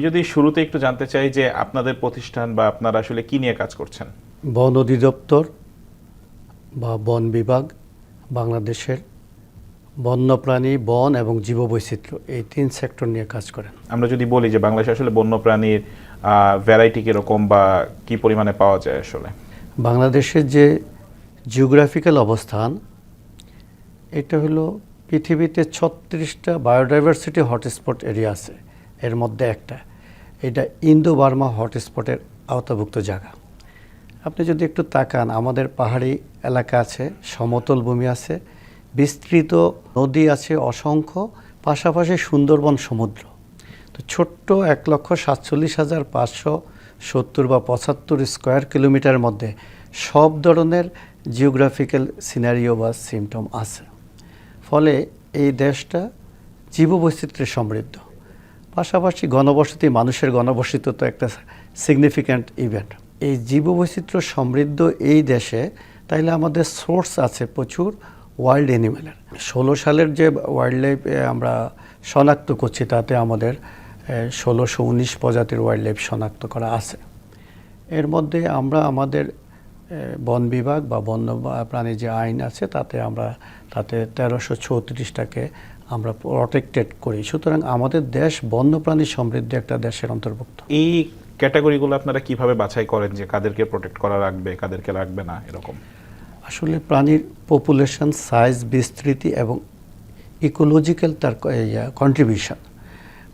আমি যদি শুরুতে একটু জানতে চাই যে আপনাদের প্রতিষ্ঠান বা আপনারা আসলে কি নিয়ে কাজ করছেন? বন অধিদপ্তর বা বন বিভাগ বাংলাদেশের বন্যপ্রাণী বন এবং জীববৈচিত্র্য এই তিন সেক্টর নিয়ে কাজ করেন। আমরা যদি বলি যে বাংলাদেশে আসলে বন্যপ্রাণীর ভ্যারাইটি কীরকম বা কি পরিমাণে পাওয়া যায় আসলে? বাংলাদেশের যে জিওগ্রাফিক্যাল অবস্থান এটা হলো পৃথিবীতে ছত্রিশটা বায়োডাইভার্সিটি হটস্পট এরিয়া আছে। এর মধ্যে একটা। এটা ইন্দো বার্মা হটস্পটের আওতাভুক্ত জায়গা। আপনি যদি একটু তাকান, আমাদের পাহাড়ি এলাকা আছে, সমতল ভূমি আছে, বিস্তৃত নদী আছে অসংখ্য, পাশাপাশি সুন্দরবন সমুদ্র। তো ছোট্ট এক লক্ষ সাতচল্লিশ হাজার পাঁচশো সত্তর বা পঁচাত্তর স্কোয়ার কিলোমিটার মধ্যে সব ধরনের জিওগ্রাফিক্যাল সিনারিও বা সিমটম আছে। ফলে এই দেশটা জীববৈচিত্র্যে সমৃদ্ধ। পাশাপাশি গণবসতি, মানুষের গণবসতি তো একটা সিগনিফিক্যান্ট ইভেন্ট এই জীববৈচিত্র্য সমৃদ্ধ এই দেশে, তাইলে আমাদের সোর্স আছে প্রচুর ওয়াইল্ড অ্যানিমেলের ষোলো সালের যে ওয়াইল্ড লাইফ আমরা শনাক্ত করছি, তাতে আমাদের ষোলোশো উনিশ প্রজাতির ওয়াইল্ড লাইফ শনাক্ত করা আছে। এর মধ্যে আমরা আমাদের বন বিভাগ বা বন্য প্রাণী যে আইন আছে তাতে আমরা তাতে তেরোশো চৌত্রিশটাকে আমরা প্রটেক্টেড করি। সুতরাং আমাদের দেশ বন্যপ্রাণী সমৃদ্ধ একটা দেশের অন্তর্ভুক্ত। এই ক্যাটাগরিগুলো আপনারা কীভাবে বাছাই করেন যে কাদেরকে প্রোটেক্ট করা রাখবে কাদেরকে রাখবে না এরকম? আসলে প্রাণীর পপুলেশন সাইজ বিস্তৃতি এবং ইকোলজিক্যাল তার কন্ট্রিবিউশন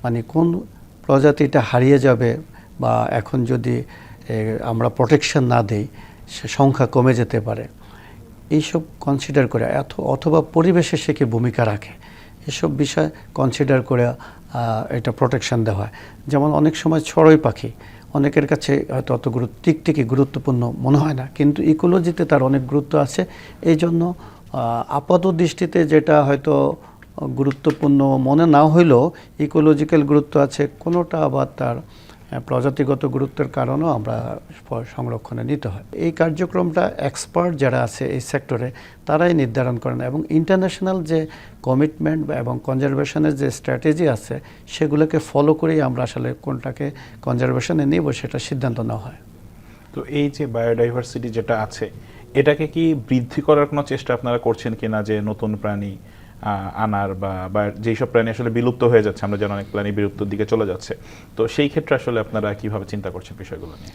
মানে কোন প্রজাতিটা হারিয়ে যাবে বা এখন যদি আমরা প্রোটেকশন না দেই সে সংখ্যা কমে যেতে পারে। এইসব কনসিডার করে অথবা পরিবেশে সে কি ভূমিকা রাখে? এসব বিষয় কনসিডার করে এটা প্রোটেকশন দেওয়া হয়। যেমন অনেক সময় ছড়ই পাখি, অনেকের কাছে হয়তো অত গুরুত্ব টিকটিকি গুরুত্বপূর্ণ মনে হয় না, কিন্তু ইকোলজিতে তার অনেক গুরুত্ব আছে। এই জন্য আপাত দৃষ্টিতে যেটা হয়তো গুরুত্বপূর্ণ মনে না হইলেও ইকোলজিক্যাল গুরুত্ব আছে, কোনোটা আবার তার প্রজাতিগত গুরুত্বের কারণেও আমরা সংরক্ষণে নিতে হয়। এই কার্যক্রমটা এক্সপার্ট যারা আছে এই সেক্টরে তারাই নির্ধারণ করেন এবং ইন্টারন্যাশনাল যে কমিটমেন্ট এবং কনজারভেশনের যে স্ট্র্যাটেজি আছে, সেগুলোকে ফলো করেই আমরা আসলে কোনটাকে কনজারভেশনে নিব সেটা সিদ্ধান্ত নেওয়া হয়। তো এই যে বায়োডাইভার্সিটি যেটা আছে, এটাকে কি বৃদ্ধি করার কোনো চেষ্টা আপনারা করছেন কিনা যে নতুন প্রাণী আনার বা বা যেসব প্রাণী আসলে বিলুপ্ত হয়ে যাচ্ছে, আমরা যেন অনেক প্রাণী বিলুপ্তর দিকে চলে যাচ্ছে। তো সেই ক্ষেত্রে আসলে আপনারা কীভাবে চিন্তা করছেন বিষয়গুলো নিয়ে?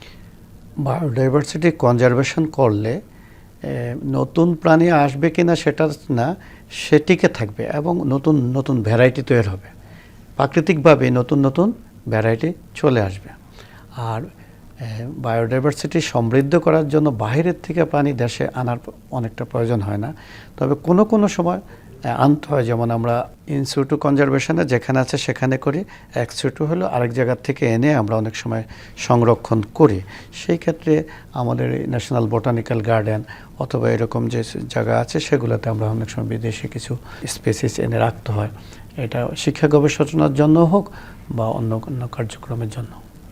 বায়োডাইভার্সিটি কনজারভেশন করলে নতুন প্রাণী আসবে কিনা সেটা না, সেটিকে থাকবে এবং নতুন নতুন ভ্যারাইটি তৈরি হবে। প্রাকৃতিকভাবে নতুন নতুন ভ্যারাইটি চলে আসবে। আর বায়োডাইভার্সিটি সমৃদ্ধ করার জন্য বাইরের থেকে প্রাণী দেশে আনার অনেকটা প্রয়োজন হয় না। তবে কোনো কোনো সময় আনতে হয়, যেমন আমরা ইনস্টিটিউট কনজারভেশনে যেখানে আছে সেখানে করি এক্সিটু হলো আরেক জায়গার থেকে এনে আমরা অনেক সময় সংরক্ষণ করি। সেই ক্ষেত্রে আমাদের ন্যাশনাল বোটানিক্যাল গার্ডেন অথবা এরকম যে জায়গা আছে সেগুলোতে আমরা অনেক সময় বিদেশি কিছু স্পেসিস এনে রাখতে হয়। এটা শিক্ষা গবেষণার জন্য হোক বা অন্য অন্য কার্যক্রমের জন্য